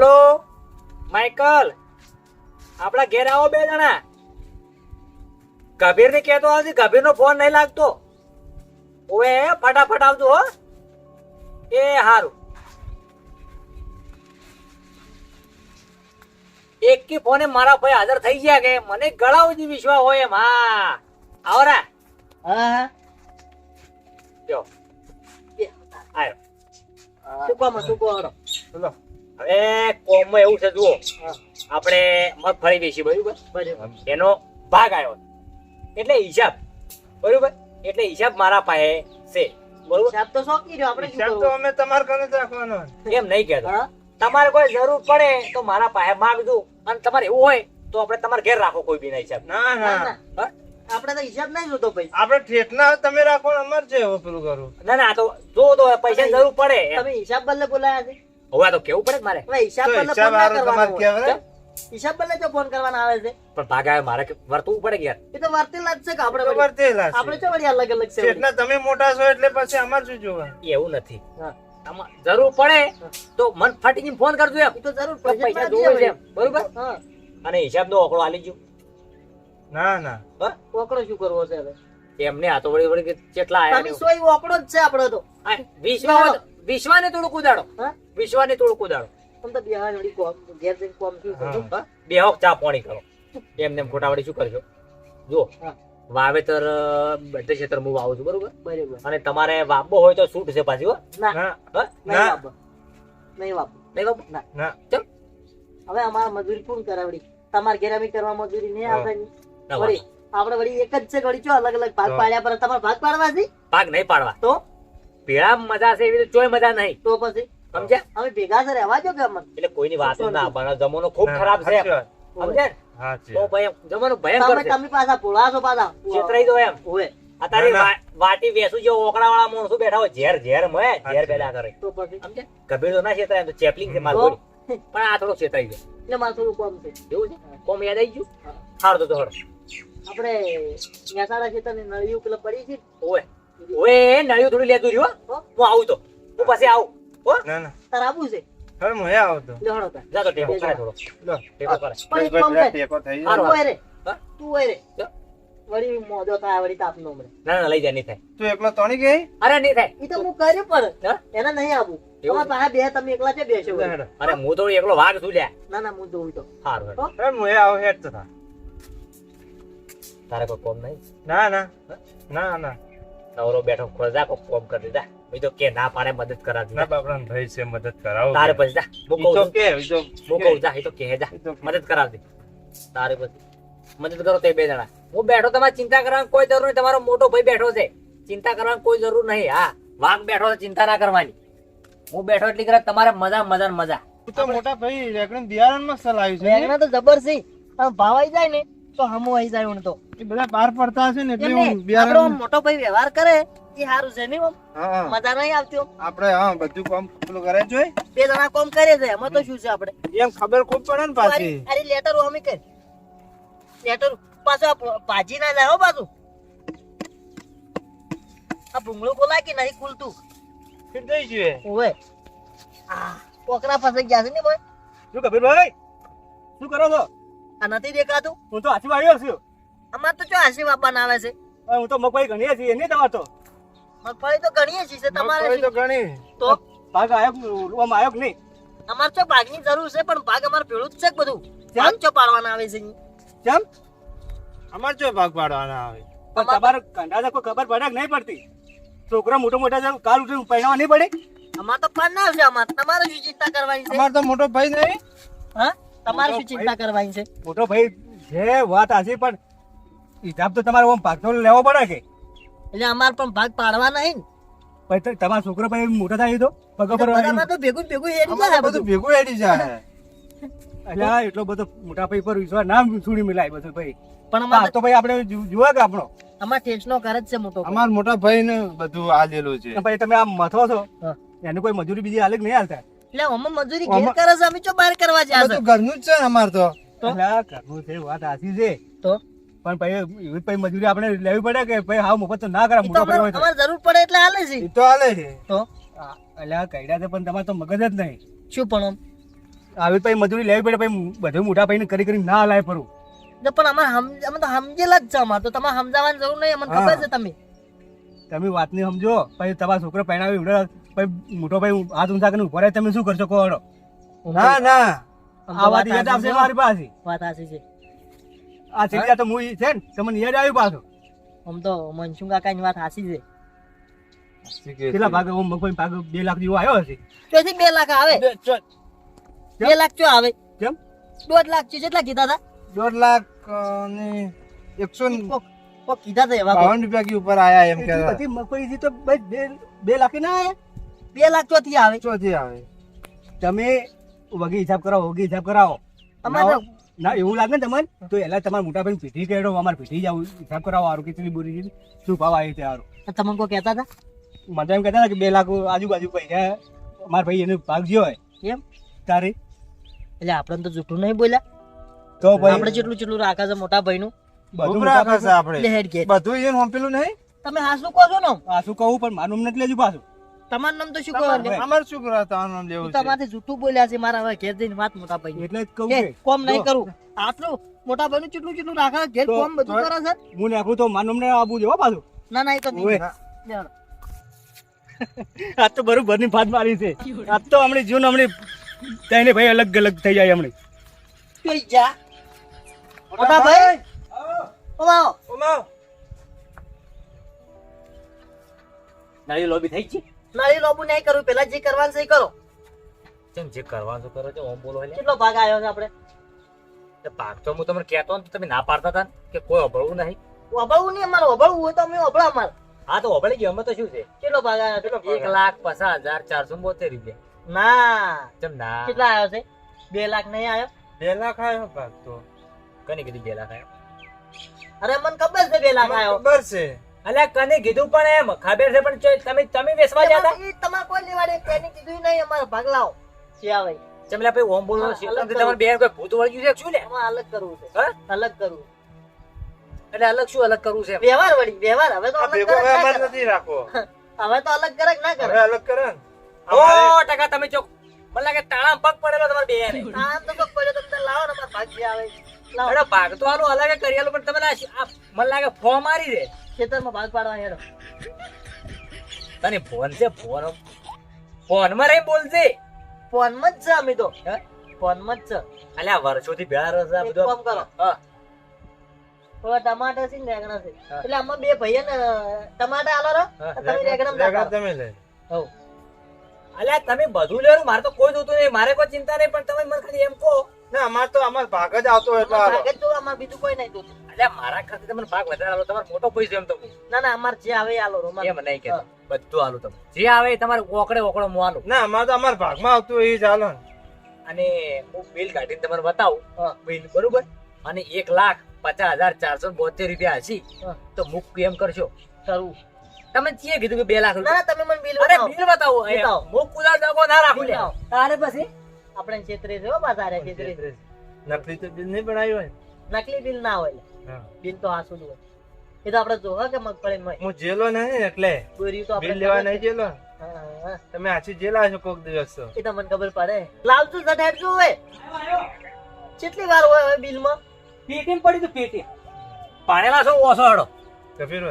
Hello? Michael આપણા ઘેર આવો બે જણા. કબીર ને કહેતો આવજે કબીર નો ફોન નહીં લાગતો. ઓએ ફટાફટ આવજો હો. એ હારું. એક કી ફોને મારા ભાઈ હાજર થઈ ગયા કે મને ગળા સુધી વિશ્વા હોય એમ હા. આવરા હા જો. આયો. સુકો કામ સુકો કહો હળો. હવે કોમમાં એવું છે જુઓ. આપણે મગફળી વેચી બરાબર? બરાબર. એનો ભાગ આવ્યો. એટલે હિસાબ. બરોબર? એટલે હિસાબ મારા પાસે છે. બરોબર? હિસાબ તો સોંપી રહ્યો આપણે હિસાબ તો અમે તમારે કને જ રાખવાનો એમ નહીં કહેતો? તમારે કોઈ જરૂર પડે તો મારા પાસે માંગજો. અને તમારે એવું હોય તો આપણે તમારે ઘેર રાખો કોઈ બી હિસાબ. ના ના, ના ના. આપણે તો હિસાબ નહીં જોતો ભાઈ. આપણે ઠેઠના તમે રાખો અમાર છે પેલું કરવું ના ના તો જો તો પૈસા જરૂર પડે તમે હિસાબ બદલે બોલાયા છે. હવે તો કેવું પડે મારે? હિસાબ? હિસાબ બદલે જો ફોન કરવાના આવે છે. પણ ભાગા મારે વર્તવું પડે યાર? એ તો વર્તેલા જ છે કે આપણે લાગશે. આપણે તો વળી અલગ અલગ છે એટલે તમે મોટા છો એટલે પછી અમાર શું જોવા? એવું નથી. આમાં જરૂર પડે તો મન ફાટીને ફોન કરજો એમ. તો જરૂર પૈસા જોવે છે બરોબર? અને હિસાબ નો ઓકળો આલી જો ના ના. ઓકળો શું કરવો છે હવે? એમને આ તો વળી વળી કેટલા આયા તમે સોય ઓકળો જ છે આપણો તો. આ વિશ્વા વિશ્વાને થોડું કુદાડો હા? વિશ્વાને થોડું કુદાડો તમ તો બિહાર વળી કોમ ઘેર જઈને કોમ શું કરજો બે હોક ચા પાણી કરો. એમ ખોટા વળી શું કરજો? જો વાવેતર બધે ક્ષેત્ર હું વાવું છું બરોબર? બરાબર. અને તમારે વાપવો હોય તો છૂટ છે પાછી હો. ના. ના. નહીં વાપો નહીં વાપો ના. ના. ચમ. હવે અમારા મજૂરી કોણ કરાવડી તમારે ઘેર અમે કરવા મજૂરી નહીં. ના વળી આપણે વળી એક જ છે વળી ચો અલગ અલગ ભાગ પાડ્યા પર તમારે ભાગ પાડવા છે? ભાગ નહીં પાડવા. તો? પીળા મજા છે એવી રીતે ચોય મજા નહીં. તો પછી? સમજ્યા? અમે ભેગા છે રહેવા જો કે એટલે કોઈની વાત ના આપવાનો જમાનો ખૂબ ખરાબ છે. સમજ્યા? ને? તો ભાઈ જમાનો ભયંકર છે. તમે પાછા ભોળા છો પાછા. છેતરાઈ દો એમ. ઓવે. અત્યારે ના, ના. વા- વાટી વેસું જે ઓકડા વાળા માણસો બેઠા હોય ઝેર ઝેર મય ઝેર પેદા કરે. તો પછી? સમજ્યા? કબીર તો ના છેતરાય તો ચેપલિંગ છે મારું પણ આ થોડો છેતરાઈ ગયો. એટલે મારે થોડું કોમ છે. એવું છે? કોમ યાદ આવી ગયું? સારું તો હળો આપણે મહેસાણા ખેતરની નળિયું પેલા પડી છે ઓય ઓય નળિયું થોડું લેતું રહ્યું? હું આવું તો. હું પછી આવું. હો? ના ના. તાર આબુ છે? હવે હું એ આવતો લે હળો જા તો ટેકો કરે થોડો લો ટેકો કરે. પણ બસ કામ બધા કર. ટેકો થઈ જાય. તું રે. તું હોય રે. વળી મોજો થાય વળી તાપ નો ના ના લઈ જાય નહીં થાય. તું એકલો તણી ગઈ? અરે નહીં થાય. એ તો હું કર્યું પણ. એને નહીં આવું. તમારા પાસે બે તમે એકલા છે બેસો અરે હું તો એકલો વાઘ છું લ્યા. ના ના હું જોઉં તો. સારું હેડ. હું? એ હેડ તો થા. તારે કોઈ કોમ નહીં? ના ના. ના ના. નવરો બેઠો ખોલ જા કોઈ કોમ કરી દે ભાઈ કે ના પાડે મદદ કરા ના બાપરાન ભાઈ છે મદદ કરાવો તારે પછી જા હું તો કે ઈ તો જા એ તો કે જા. મદદ કરાવતી તારે પછી. મદદ કરો તે બે જણા. હું બેઠો તમારે ચિંતા કરવાની કોઈ જરૂર નહીં. તમારો મોટો ભાઈ બેઠો છે. ચિંતા કરવાની કોઈ જરૂર નહીં. હા વાઘ બેઠો છે ચિંતા ના કરવાની. હું બેઠો એટલી કરે તમારે મજા મજા ને મજા. તું તો મોટા ભાઈ રેકડન બિયારણમાં ચલાવ્યું છે વેગણા તો જબર છે. આમ ભાવ આવી જાય ને તો હમો આવી જાય હું તો એ બધા બહાર પડતા હશે ને એટલે હું બિયારણ મોટો ભાઈ વ્યવહાર કરે. એ સારું છે નહીં મજા નહીં આવતી આપણે હા બધું કામ પેલું કરે જોઈ. બે જણા કોમ કરે છે એમાં તો શું છે આપણે? એમ ખબર ખૂબ પડે ને પાછી. અરે લેટર અમે કર. લેટર પાછો આ ભાજી ના જાય પાછું. આ ભૂંગળું ખોલાય કે નહીં ખુલતું? જોઈએ. ઓવે. આ કોકરા પાસે ગયા છે ને ભાઈ? શું કબીરભાઈ શું કરો છો? આ નથી દેખાતું? હું તો હાથી આવ્યો છું. અમાર તો જો હાસી બાપા આવે છે હું તો મકવાઈ ગણીએ છીએ નહીં તમાર તો. મગફળી તો છીએ છે તમારે તો ઘણી તો? ભાગ આવ્યો ઓમ આવ્યો કે નહીં? અમારે તો ભાગની જરૂર છે પણ ભાગ અમારે ભેળું જ છે બધું? ભાગ ચો પાડવાના આવે છે. કેમ? અમાર જો ભાગ પાડવાના આવે? પણ તમારે કંડા કોઈ ખબર પડે કે નહીં પડતી? છોકરા મોટો મોટા છે કાલ ઉઠીને પહેરવા નહીં પડે? અમાર તો પણ ના આવશે અમાર તમારે શું ચિંતા કરવાની છે? અમાર તો મોટો ભાઈ નહીં. હા? તમારે શું ચિંતા કરવાની છે? મોટો ભાઈ જે વાત હાચી પણ હિસાબ તો તમારે ઓમ ભાગનો લેવો પડે કે? એટલે અમાર પણ ભાગ પાડવા નહીં ને. પછી તમારા છોકરો પછી મોટા થાય તો? પગ પર તો ભેગું ભેગું હેડી જાય બધું ભેગું હેડી જાય. એટલે એટલો બધો મોટા ભાઈ પર વિશ્વાસ ના છોડી મિલાય બધું ભાઈ. પણ અમાર તો ભાઈ આપણે જોવા કે આપણો. અમાર ઘર જ છે મોટો અમાર મોટા ભાઈ ને બધું આલેલું છે. ભાઈ પછી તમે આમ મથો છો? એને કોઈ મજૂરી બીજી આલે કે નહીં હાલતા? એટલે અમે મજૂરી ઘેર કરે છે અમે ચો બહાર કરવા જાય છે? ઘરનું જ છે અમાર તો. એટલે ઘરનું છે વાત સાચી છે. તો? પણ પછી એવી પછી મજૂરી આપણે લેવી પડે કે ભાઈ હાવ મફત તો ના કરે મોટો ભાઈ હોય તો. જરૂર પડે એટલે હાલે છે. તો હાલે છે. તો? આ કઈડા છે પણ તમારે તો મગજ જ નહીં. શું પણ આવી પછી મજૂરી લેવી પડે પછી બધું મોટા ભાઈને કરી કરી ના હલાય ફરું ને પણ અમારે અમે તો સમજેલા જ છે અમારે તો તમારે સમજાવવાની જરૂર નહીં અમને ખબર છે તમે. તમે વાત નહીં સમજો પછી તમારા છોકરો પહેણાવી ઉડે પછી મોટો ભાઈ હાથ ઊંચા કરીને ઊભો રહે તમે શું કરશો કહો ના ના. આ વાત યાદ આવશે મારી પાસે વાત સાચી છે. આ સીધા તો હું છે ને તમને યાદ આવ્યું પાછું? આમ તો મનસુખ કાકાની વાત સાચી છે? કેટલા ભાગે ઓમ મગફળી ભાગે બે લાખ જેવો આવ્યો હશે? ત્યાંથી બે લાખ આવે? બે- લાખ ચો આવે? કેમ? દોઢ લાખ છે કેટલા કીધા હતા દોઢ લાખ ને એકસો કીધા હતા એવા. બાવન રૂપિયા કી ઉપર આયા એમ કે બધી મગફળી તો ભાઈ બે બે લાખ ના આવે? બે લાખ ચોથી આવે. ચોથી આવે. તમે વગી હિસાબ કરાવો વગી હિસાબ કરાવો. અમારે ના- એવું લાગે ને તમને? તો એલા તમારા મોટા ભાઈ પીઠી કેડો અમારે પીઠી જાવ હિસાબ કરાવો આરો કેટલી બોરી છે. શું ભાવ આવી છે આરો તમે કોઈ કહેતા હતા? મને એમ કહેતા હતા કે બે લાખ આજુબાજુ પૈસા મારા ભાઈ એને ભાગ જ્યો હોય એમ તારે? એટલે આપણે તો જૂઠું નહીં બોલ્યા. તો ભાઈ? આપણે જેટલું જેટલું રાખે છે મોટા ભાઈ નું બધું રાખે છે આપણે. એટલે હેડ ઘેર બધું એને હોંપેલું નહીં? તમે હાસું કહો છો ને? હાસું કહું પણ માનું નથી લેજું પાછું. તમારું નામ તો શું કહો શું કરવા તમારું નામ લેવું તમારે જૂઠું બોલ્યા છે મારા હવે ઘેર જઈને વાત મોટા ભાઈ. એટલે જ કહું કોમ નહીં કરું. આટલું મોટા ભાઈ નું કેટલું કેટલું રાખે? ઘેર કોમ બધું કરે છે? હું નાખું તો મારું ને આબુ જો પાછું. ના ના એ તો આજ તો બરોબરની ફાટ મારી છે. આજ તો હમણાં જીવન હમણાં તેને ભાઈ અલગ અલગ થઈ જાય હમણાં. થઈ જા. મોટા ભાઈ. ઓમાઓ ઓમાઓ નાળી લોબી થઈ છે નાળી લોબુ નહીં કરું પેલા જે કરવાનું છે એ કરો. ચમ જે કરવાનું છે કરો છો ઓમ બોલો એટલે કેટલો ભાગ આવ્યો છે આપણે? તે ભાગ તો હું તમને કહેતો ને તમે ના પાડતા હતા કે કોઈ અભળવું નહીં. અભળવું નહીં અમારે અભળવું હોય તો અમે અભળા અમારે. હા તો અભળી ગયો અમે તો શું છે? કેટલો ભાગ આવ્યો કેટલો એક લાખ પચાસ હજાર ચારસો બોતેર રૂપિયા. ના. ચમ ના? કેટલા આવ્યો છે? બે લાખ નહીં આવ્યો બે લાખ આવ્યો ભાગ તો. કને કીધું બે લાખ આવ્યો અરે મને ખબર છે બે લાખ આવ્યો ખબર છે. અલ્યા કને કીધું પણ એમ ખબર છે પણ તમે તમે વેચવા જતા? એ તમારે કોઈ લેવાડે તેની કીધું નહીં અમારે ભાગલાઓ. આવે ચમલા ભાઈ ઓમ બોલો છે તમારે બે કોઈ ભૂત વળગ્યું છે શું લે? એમાં અલગ કરવું છે. હા? અલગ કરવું. એટલે અલગ શું અલગ કરવું છે વ્યવહાર વળી વ્યવહાર. હવે તો અલગ કરે ના અમારે કરે? નથી રાખો હવે તો અલગ કરે કે ના હવે અલગ કરે ઓ ટકા તમે ચોક મને લાગે તાળા પગ પડેલો તમારે બે ને આમ તો પગ પડેલો તમે લાવો ને અમાર ભાગ આવે. લાવો. ભાગ તો આનું અલગ કરી આલો પણ તમે ના આ મને લાગે ફો મારી દે ખેતરમાં ભાગ પાડવા હેડો. તને ફોન છે ફોન ફોનમાં રહી બોલશે ફોનમાં જ છે અમે તો. હે? ફોનમાં જ છે. અલ્યા વર્ષોથી ભેળા છે આ બધું કામ કરો. હા. હવે ટમાટર છે ને રેગણા છે. એટલે આમાં બે ભાઈ ને ટમાટર આલો રો તમે રેગણા રેગા તમે લે. હો અલ્યા તમે બધું લેવાનું મારે તો કોઈ જોતું નહીં. મારે કોઈ ચિંતા નહીં પણ તમે મને ખાલી એમ કહો. ના અમાર તો અમાર ભાગ જ આવતો એટલે ભાગ જ તો અમાર બીજું કોઈ નહીં જોતું. મારા ખાતે તમને ભાગ વધારે આલો તમારે મોટો પૈસો એમ તો ના ના અમારે જે આવે આલો રો એમ નહીં કે બધું આલો તમે. જે આવે તમારે ઓકડે ઓકડો મો આલો. ના અમાર તો અમાર ભાગમાં આવતું એ જ આલો અને હું બિલ કાઢીને તમને બતાવું. બિલ બરોબર? અને એક લાખ પચાસ હજાર ચારસો બોતેર રૂપિયા હશી. તો મુક એમ કરશો સારું તમે જે કીધું કે બે લાખ ના રૂપિયા. તમે મને બિલ અરે બતાવો. બિલ બતાવો. બતાવો. મુક કુદાર દગો ના રાખું તારે પછી? આપણે છેતરે જો હારે છેતરે. નકલી તો બિલ નહીં બનાવ્યું હોય. નકલી બિલ ના હોય બિલ તો જ હોય. એ તો આપણે જોવા કે મગફળી માં હું જેલો નહીં એટલે. દોર્યું તો આપણે લેવા નહીં જેલો. તમે આછી જેલા છો કોક દિવસ તો એ તો મને ખબર પડે. લાવતું સઠ હેઠું હોય. કેટલી વાર હોય હવે બિલમાં? પેટી પડી તો પેટી પાણેલા છો ઓસો હડો. કફીર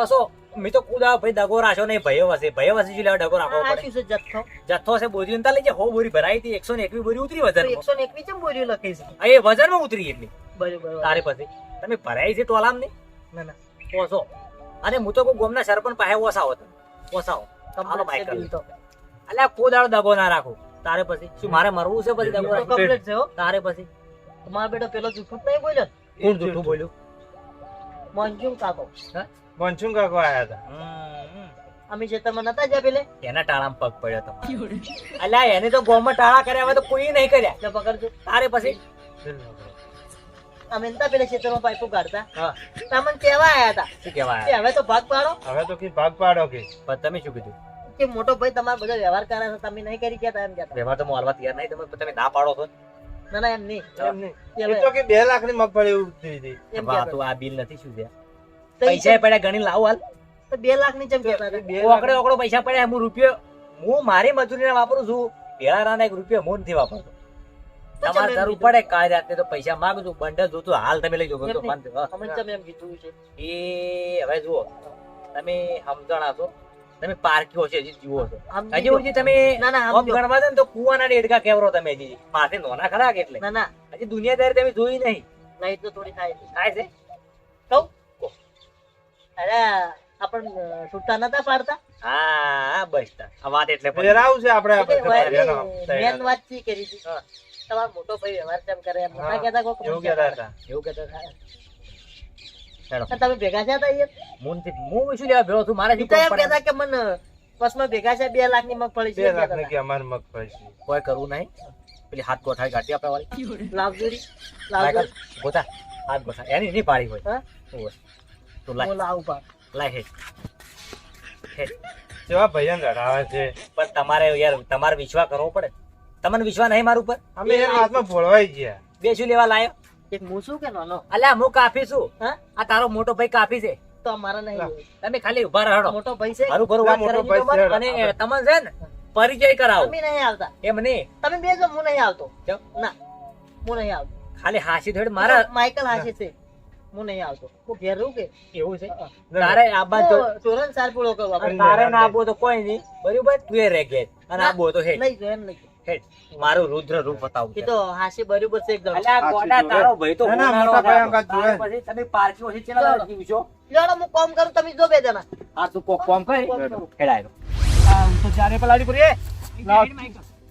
ઓસો મેં તો કુદા ભાઈ દગો રાખ્યો નહીં ભયો વસે ભયો વસે જો લેવા દગો રાખો પડે. છે જથ્થો. જથ્થો છે બોરી અંતા લઈ હો બોરી ભરાઈ હતી એકસો ને એકવી બોરી ઉતરી વજન એકસો ને એકવીસ ચમ બોરી લખી છે એ વજનમાં ઉતરી એટલી. બરોબર તારે પછી. તમે ભરાઈ છે ટોલામ ને ના ના. ઓછો. અને હું તો કોઈ ગોમના સરપંચ પાસે ઓછાવો તમે ઓછાવો તમારો બાઈક અલ્યા કોઈ દગો ના રાખો. તારે પછી. શું મારે મરવું છે પછી દગો રાખો? કમ્પ્લીટ છે હો. તારે પછી. તમારો બેટો પેલો જૂઠું નહીં બોલ્યો? કોણ જૂઠું બોલ્યું? મંજુમ કાકો. મનસુખ કાકો આયા હતા અમે ખેતરમાં નતા જ્યાં પેલે? એના ટાળામાં પગ પડ્યો તમારો. અલ્યા એને તો ગોમાં ટાળા કર્યા હવે તો કોઈ નહીં કર્યા. એટલે પકડજો. તારે પછી. અમે નતા પેલે ખેતરમાં પાઇપો કાઢતા હા. તમને કેવા આયા હતા શું કેવા કે હવે તો ભાગ પાડો. હવે તો કે ભાગ પાડો કે. પણ તમે શું કીધું? કે મોટો ભાઈ તમારો બધો વ્યવહાર કરે છે તમે નહીં કરી ગયા એમ કહેતા. વ્યવહાર તો મોલવા તૈયાર નહીં તમે તમે ના પાડો છો. ના ના એમ નહીં. એમ નહીં. એ તો કે બે લાખની મગફળી ઉતરી હતી. એમ તો આ બિલ નથી શું છે? પૈસા પડ્યા ગણી લાવો હાલ. તો બે લાખની જેમ કેતા ઓકડે ઓકડો પૈસા પડ્યા હું રૂપિયો હું મારી મજૂરી વાપરું છું. પેલાના એક રૂપિયો હું નથી વાપરતો. તમારે તમે જરૂર પડે કાલ રાતે તો પૈસા માંગજો. બંડલ જોતું હાલ તમે લઈ જજો તો તમે એમ કીધું છે. એ હવે જુઓ. તમે સમજણા છો તમે પારખ્યો છે હજી જીવો છો. હજી સુધી તમે ના ના આમ આમ ગણવા દો ને તો કુવાના ડેડકા કેવરો તમે હજી. માથે નોના ખરા કે એટલે? ના ના. હજી દુનિયાદારી તમે જોઈ નહીં. નહીં તો થોડી થાય છે. થાય છે? કહું? અરે આપણ છૂટા નતા પાડતા? હા બસતા આ વાત એટલે. ફેરાવું છે આપણે આપણે મેન વાત ચી કરી હતી? તમારો મોટો ભાઈ વ્યવહાર કેમ કરે? એમ નતા કહેતા કોક એવું કહેતા હતા. એવું કહેતા હતા. હેડો. તમે ભેગા થયા હતા અહીંયા? હું શું લેવા ભેળો છું મારે શું તો એમ ખબર પડે? કહેતા કે મને બસમાં ભેગા છે બે લાખની મગફળી છે બે લાખની કે અમારે મગફળી છે કોઈ કરવું નહીં પેલી હાથ કોઠાઈ કાઢી આપણે વાળી લાવજોરી લાય ગોતા. હાથ ગોતા. એની નહીં પાડી હોય હા? તો લાવ લાવું પાડ. લાય. હેડ. જેવા છે પણ તમારે યાર તમારે વિશ્વાસ કરવો પડે તમને વિશ્વાસ નહીં મારું ઉપર અમે હાથમાં ગયા બે શું લેવા લાયો એક હું છું કે નાનો અલ્યા હું કાફી છું. હા? આ તારો મોટો ભાઈ કાફી છે. તો અમારા નહીં તમે ખાલી ઊભા રહો. મોટો ભાઈ છે? મારું ભરું વાત મોટો ભાઈ છે. અને તમને છે ને પરિચય કરાવો. તમે નહીં આવતા. એમ નહીં. તમે બે જો હું નહીં આવતો. ના હું નહીં આવતો. ખાલી હાસી થોડી મારા માઇકલ હાસી છે. હું નહીં આવતો. હું ઘેર રહું કે? એવું છે? તારે આબા તો ચોરણ ચોરન સાર પૂરો કરવા તારે ના આબો તો કોઈ નહીં. બરોબર? તું એ રહે ઘેર. અને. આબો તો હે નહીં જો એમ નહીં. મારું રુદ્ર રૂપ બતાવું એ તો હાસી બરોબર છે એકદમ અલ્યા ગોડા તારો ભાઈ તો ના, ના, મોટા ભયંકર. તારે પછી તમે પારકી ઓછી ચેલા. જીવશો. લેડો હું કોમ કરું તમે જો બે જણા. હા તું કોક કોમ કરી. હેડાયો. હું તો જારે પલાડી પડી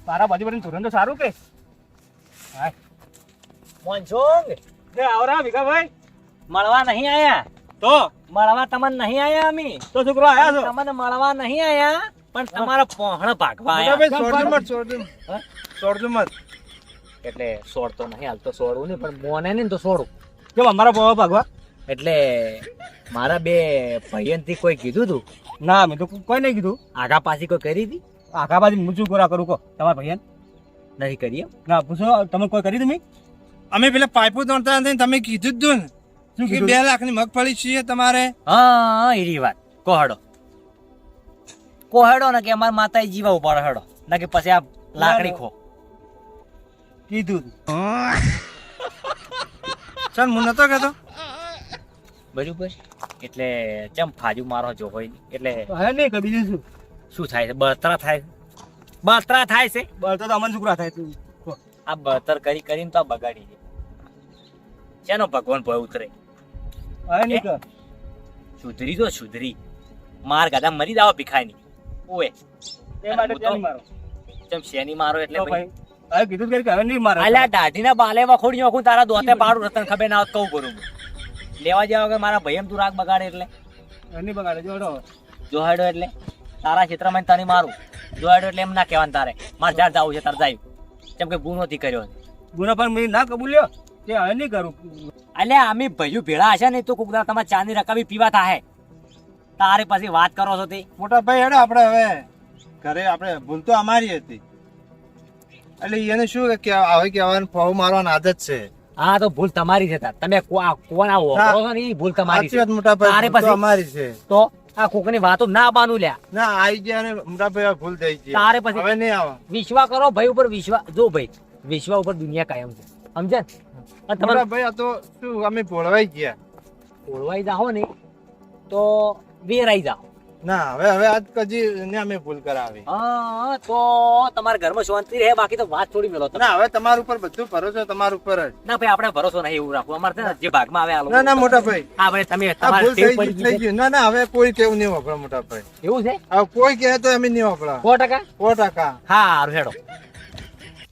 તારા બાજુ બાજુ ધોરણ તો સારું કે? હા. મોંજોંગ દે આવરા ભીખાભાઈ. મળવા નહીં આયા. તો? મળવા તમને નહીં આયા અમે. તો છોકરો આયા છો? તમને મળવા નહીં આયા. પણ તમારા પહોણ ભાગવા આયા એટલે સોડ તો નહીં હાલતો સોડવું નહીં પણ મોને નહીં ને તો સોડું જો અમારા પવા ભાગવા? એટલે મારા બે ભાઈઓથી કોઈ કીધું તું? ના મેં તો કોઈ નહીં કીધું. આગા પાછી કોઈ કરી હતી? આગા પાછી હું શું કોરા કરું કહો. તમારા ભાઈ નહીં કરી એમ? ના પૂછો તમે કોઈ કરી તમે અમે પેલા પાઇપો દોડતા હતા તમે કીધું જ ને. શું કે બે લાખની મગફળી છીએ તમારે? હા એ વાત. કોહડો કોહડો ને કે અમારા માતા જીવા ઉપર હેડો. ના કે પછી આ લાકડી ખો. કીધું ચાલ હું નતો કહેતો. બરાબર. એટલે ચમ ફાજુ મારો જો હોય એટલે હે નહીં કે બીજું શું? શું થાય છે? બળતરા થાય? બળતરા થાય છે? બળતરા તો અમન છોકરા થાય તું આ બળતર કરી કરીને તો આ બગાડી છે શેનો ભગવાન ભય ઉતરે? હે નહીં સુધરી તો સુધરી. માર ગાદા મરી જાવ ભીખાય નહીં ઓએ એ માટે ત્યાં મારો. ચમ શેની મારો એટલે ભાઈ? ભાઈ કીધું કે હવે નહીં મારે. અલ્યા દાઢીના બાલે વખોડી નાખું તારા દોતે પાડું રતન ખબર ના કહું કરું લેવા જાવ કે મારા ભાઈ તું રાગ બગાડે એટલે? નહીં બગાડે જોડો જોહાડો એટલે. તારા ક્ષેત્રમાં તને મારું. જોહાડો એટલે એમ ના કહેવાનું તારે. મારે ઝાડ જવું છે તારે જાય. કેમ કે ગુનો થી કર્યો ગુનો પણ મેં ના કબૂલ્યો? હવે નહીં કરું? અલ્યા અમે ભાઈઓ ભેળા હશે ને તો કોક દાડો તમારે ચાંદી રકાબી પીવા થાય તારે પછી વાત કરો છો તે. મોટા ભાઈ હેડો આપણે હવે ઘરે આપણે ભૂલ તો અમારી હતી. એટલે એને શું કે કે હવે કહેવાનું ફાવ મારવાની આદત છે. હા તો ભૂલ તમારી છે તમે કો- આ કોણ આ ઓગળો છો ને ભૂલ તમારી છે. મોટા ભાઈ પછી- અમારી છે. તો આ કોકની વાતો ના બાનું લ્યા. ના આવી ગયા ને મોટા ભાઈ ભૂલ થઈ ગઈ. તારે પછી- હવે નહીં આવે. વિશ્વાસ કરો ભાઈ ઉપર વિશ્વાસ જો ભાઈ વિશ્વાસ ઉપર દુનિયા કાયમ છે. સમજે ને? ભાઈ આ તો શું અમે ભોળવાઈ ગયા. ભોળવાઈ જાઓ ને તો વેરાઈ જાઓ. ના હવે હવે આજ કજી ને અમે ભૂલ કરાવી. હા તો તમારા ઘરમાં શાંતિ રહે બાકી તો વાત થોડી મેલો ના હવે તમારા ઉપર બધું ભરોસો તમારા ઉપર જ. ના ભાઈ આપણે ભરોસો નહીં એવું રાખવું. અમારે જે ભાગમાં આવે ના ના મોટા ભાઈ. હા ભાઈ તમે તમારે ભૂલ થઈ. ગયું. ના ના હવે કોઈ કેવું નહીં વાપરો મોટા ભાઈ. એવું છે? હવે કોઈ કહે તો અમે નહીં વાપરા સો ટકા? સો ટકા. હા હેડો.